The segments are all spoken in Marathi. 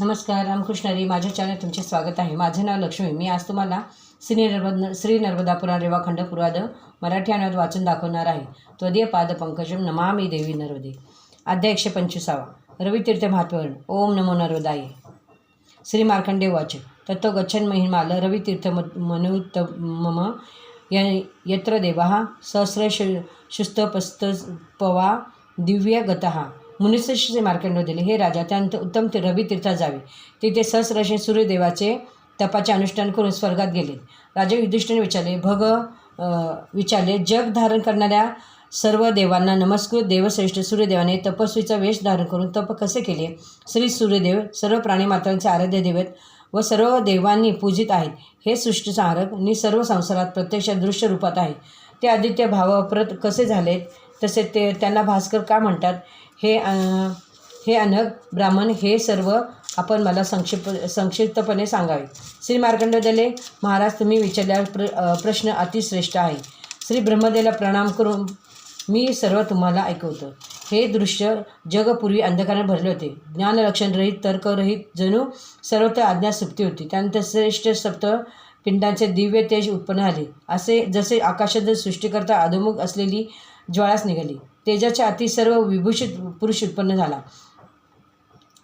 नमस्कार रामकृष्ण हरी माझ्या चॅनल तुमचे स्वागत आहे. माझं नाव लक्ष्मी. मी आज तुम्हाला श्री नर्मद श्री नर्मदा पुराण रेवाखंड पुराद मराठी अनुवाद वाचून दाखवणार आहे. त्वदीय पाद पंकजम नमामी देवी नर्मदे. अध्याय एकशे पंचवीसावा रवितीर्थ महात्वरण. ओम नमो नर्मदाय. श्री मार्कंडे वाच तत्व गच्छन महिमाल रवितीर्थ मनुत मम य- यत्र देवा सहस्र शुस्तपस्त पवा दिव्य गतः मार्कंड दिले हे राजा त्यानंतर उत्तम ते रवी जावे. तिथे सहस्रशे सूर्यदेवाचे तपाचे अनुष्ठान करून स्वर्गात गेले. राजा युधिष्ठिरने विचारले भग विचारले जग धारण करणाऱ्या सर्व देवांना नमस्कृत. देवश्रेष्ठ सूर्यदेवाने तपस्वीचा वेश धारण करून तप कसे केले? श्री सूर्यदेव सर्व प्राणीमात्रांचे आराध्य देवत व सर्व देवांनी पूजित आहेत. हे सृष्टीसंहारक नि सर्व संसारात प्रत्यक्ष दृश्य रूपात आहे. ते आदित्य भाव प्रत कसे झालेत? तसे ते त्यांना भास्कर का म्हणतात? हे हे अनग ब्राह्मण हे सर्व आपण मला संक्षिप संक्षिप्तपणे सांगावे. श्री मार्कंडदले महाराज तुम्ही विचारल्यावर प्र प्रश्न अतिश्रेष्ठ आहे. श्री ब्रह्मदेला प्रणाम करून मी सर्व तुम्हाला ऐकवतो. हे दृश्य जगपूर्वी अंधकाराने भरले होते. ज्ञानलक्षणरहित तर्करहित जणू सर्वत्र आज्ञा सुप्ती होती. त्यानंतर श्रेष्ठ सप्त पिंडांचे दिव्य तेज उत्पन्न झाले. असे जसे आकाशात सृष्टीकरता अधोमुख असलेली ज्वाळाच निघाली. तेजाच्या अति सर्व विभूषित पुरुष उत्पन्न झाला.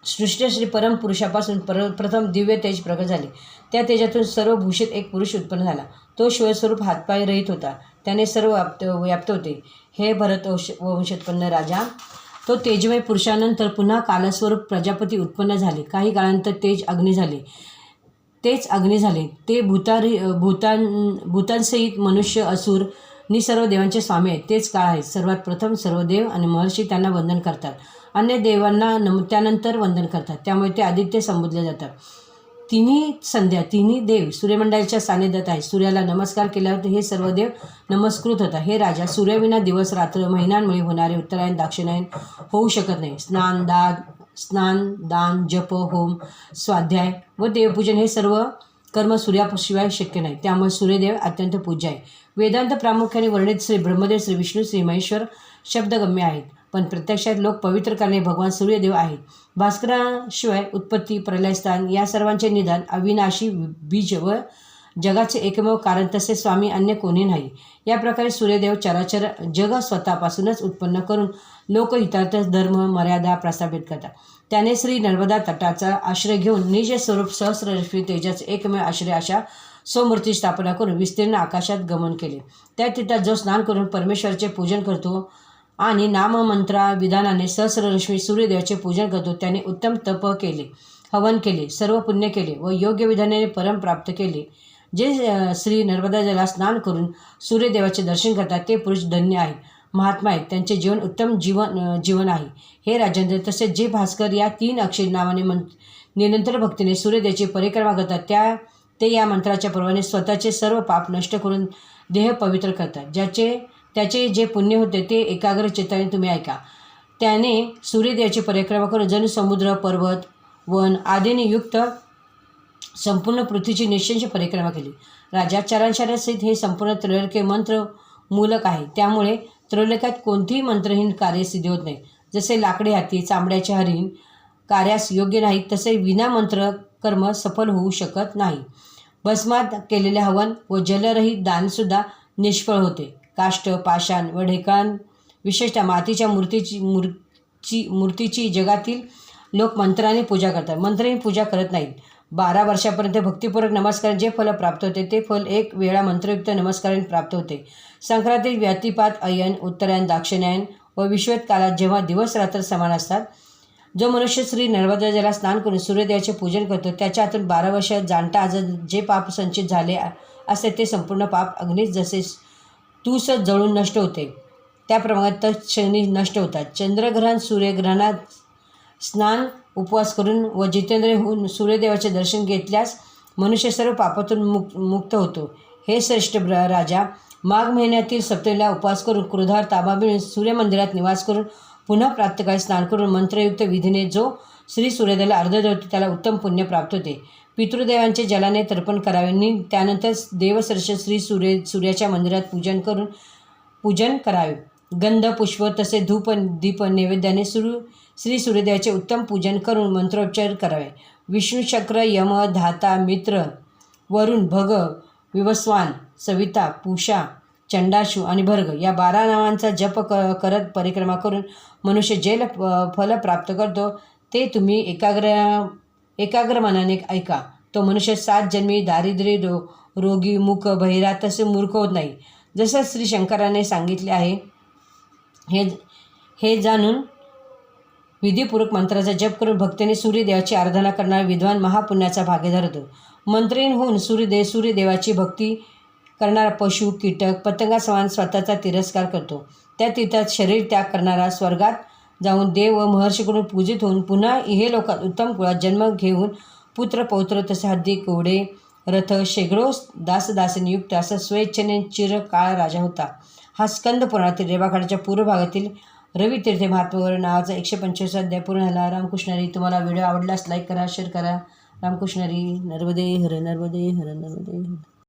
सृष्टश्री परम पुरुषापासून पर प्रथम दिव्य तेज प्रगट झाले. त्या तेजातून सर्व भूषित एक पुरुष उत्पन्न झाला. तो शिवस्वरूप हातपाय रहित होता. त्याने सर्व व्याप्त व्याप्त होते. हे भरत वंश वंशोत्पन्न राजा. तो तेजमय पुरुषानंतर पुन्हा कालस्वरूप प्रजापती उत्पन्न झाले. काही काळानंतर तेज अग्नी झाले. तेच अग्नी झाले. ते भूतारी भूतान भूतांसहित मनुष्य असुर नि सर्व देवांचे स्वामी आहेत. तेच काळ आहेत सर्वात प्रथम सर्व देव आणि महर्षी त्यांना वंदन करतात. अन्य देवांना नम त्यानंतर वंदन करतात. त्यामुळे ते आदित्य संबोधले जातात. तिन्ही संध्या तिन्ही देव सूर्यमंडळाच्या सानिध्यात आहे सूर्याला नमस्कार केल्यावर हे सर्व देव नमस्कृत होतात. हे राजा सूर्यविना दिवस रात्र महिन्यांमुळे होणारे उत्तरायण दाक्षिणायन होऊ शकत नाही. स्नान दान स्नान दान जप होम स्वाध्याय व देवपूजन हे सर्व कर्म सूर्याशिवाय शक्य नाही. त्यामुळे सूर्यदेव अत्यंत पूज्य आहे. वेदांत प्रामुख्याने वर्णित श्री ब्रह्मदेव श्री विष्णू श्री महेश्वर शब्दगम्य आहेत. पण प्रत्यक्षात लोक पवित्र करणे भगवान सूर्यदेव आहेत. भास्कराशिवाय उत्पत्ती प्रलयस्थान या सर्वांचे निदान अविनाशी बीज व जगाचे एकमेव कारण तसे स्वामी अन्य कोणी नाही. या प्रकारे सूर्यदेव चराचर जग स्वतःपासूनच उत्पन्न करून लोकहितार्थ धर्म मर्यादा प्रस्थापित करतात. त्याने श्री नर्मदा तटाचा आश्रय घेऊन निज स्वरूप सहस्ररश्मी तेजाचे एकमेव आश्रय अशा स्वमूर्ती स्थापना करून विस्तीर्ण आकाशात गमन केले. त्या तिथं जो स्नान करून परमेश्वराचे पूजन करतो आणि नाममंत्रा विधानाने सहस्ररश्मी सूर्यदेवाचे पूजन करतो त्याने उत्तम तप केले हवन केले सर्व पुण्य केले व योग्य विधानाने परम प्राप्त केले. जे श्री नर्मदा जला स्नान करून सूर्यदेवाचे दर्शन करतात ते पुरुष धन्य आहेत महात्मा आहेत त्यांचे जीवन उत्तम जीवन जीवन आहे. हे राजेंद्र तसेच जे भास्कर या तीन अक्षर नावाने मन निरंतर भक्तीने सूर्यदेवाची परिक्रमा करतात त्या ते या मंत्राच्या प्रमाणे स्वतःचे सर्व पाप नष्ट करून देह पवित्र करतात. ज्याचे त्याचे जे पुण्य होते ते एकाग्र चित्ताने तुम्ही ऐका. त्याने सूर्यदेवाची परिक्रमा करून जणू समुद्र पर्वत वन आदीने युक्त संपूर्ण पृथ्वीची निश्चंश परिक्रमा केली. राजा चरांशरासहित हे संपूर्ण त्रैलोक्य मंत्र मूलक आहे. त्यामुळे त्रैलोक्यात कोणतीही मंत्रहीन कार्य सिद्ध होत नाही. जसे लाकडी हाती चांबड्याचे हरिण कार्यास योग्य नाही तसे विनामंत्र कर्म सफल होऊ शकत नाही. भस्मात केलेले हवन व जलरहित दानसुद्धा निष्फळ होते. काष्ट पाषाण व ढेकळां विशेषतः मातीच्या मूर्तीची मूर्ती मूर्तीची जगातील लोक मंत्राने पूजा करतात. मंत्रहीन पूजा करत नाहीत. बारा वर्षापर्यंत भक्तिपूर्वक नमस्कार जे फल प्राप्त होते ते फल एक वेळा मंत्रयुक्त नमस्काराने प्राप्त होते. संक्रांती व्यातिपात अयन उत्तरायण दाक्षिणायन व विश्वत काळात जेव्हा दिवस रात्र समान असतात जो मनुष्य श्री नर्मदा जला स्नान करून सूर्यदेवाचे पूजन करतो त्याच्या हातून बारा वर्ष जाणता आज जे पाप संचित झाले असते ते संपूर्ण पाप अग्नीत जसे तूस जळून नष्ट होते त्याप्रमाणे तत्क्षणी नष्ट होतात. चंद्रग्रहण सूर्यग्रहणात स्नान उपवास करून व जितेंद्र होऊन सूर्यदेवाचे दर्शन घेतल्यास मनुष्य सर्व पापातून मुक मुक्त होतो. हे श्रेष्ठ ब्र राजा माघ महिन्यातील सप्तमीला उपवास करून क्रोधावर ताबा मिळून सूर्यमंदिरात निवास करून पुन्हा प्राप्तकाळी स्नान करून मंत्रयुक्त विधीने जो श्री सूर्यदेवाला अर्ध देवतो त्याला उत्तम पुण्य प्राप्त होते. पितृदेवांचे जलाने तर्पण करावे. नि त्यानंतर देवसर्ष श्री सूर्य सूर्याच्या मंदिरात पूजन करून पूजन करावे. गंध पुष्प तसे धूप दीप नैवेद्याने सुरू श्री सूर्यदेवाचे उत्तम पूजन करून मंत्रोच्चार करावे. विष्णुचक्र यम धाता मित्र वरुण भग विवस्वान सविता पूषा चंडाशू आणि भर्ग या बारा नावांचा जप क करत परिक्रमा करून मनुष्य जे फल प्राप्त करतो. ते तुम्ही एकाग्र एकाग्र मनाने ऐका. तो मनुष्य सात जन्मी दारिद्र्य रो रोगी मुक बहिरा तसे मूर्ख होत नाही. जसं श्री शंकराने सांगितले आहे हे हे जाणून विधीपूर्वक मंत्राचा जप करून भक्तीने सूर्यदेवाची आराधना करणारा विद्वान महापुण्याचा भागीदार होतो. मंत्रीण होऊन सूर्यदेव सूर्यदेवाची भक्ती करणारा पशु कीटक पतंगासमान स्वतःचा तिरस्कार करतो. त्या तीर्थात शरीर त्याग करणारा स्वर्गात जाऊन देव व महर्षीकडून पूजित होऊन पुन्हा इहे लोकात उत्तम कुळात जन्म घेऊन पुत्र पौत्र तसे हद्दी कोडे रथ शेगडो दासदासीने असं असा स्वेच्छेने चिरकाळ राजा होता. हा स्कंद पुराणातील रेवाखाड्याच्या पूर्व भागातील रवी तीर्थे महात्मावर नावाचा एकशे पंचवीस अध्याय पूर्ण झाला. रामकृष्णरी तुम्हाला व्हिडिओ आवडल्यास लाईक करा शेअर करा. रामकृष्णरी नर्मदे हर नर्मदे हर नर्मदे हर.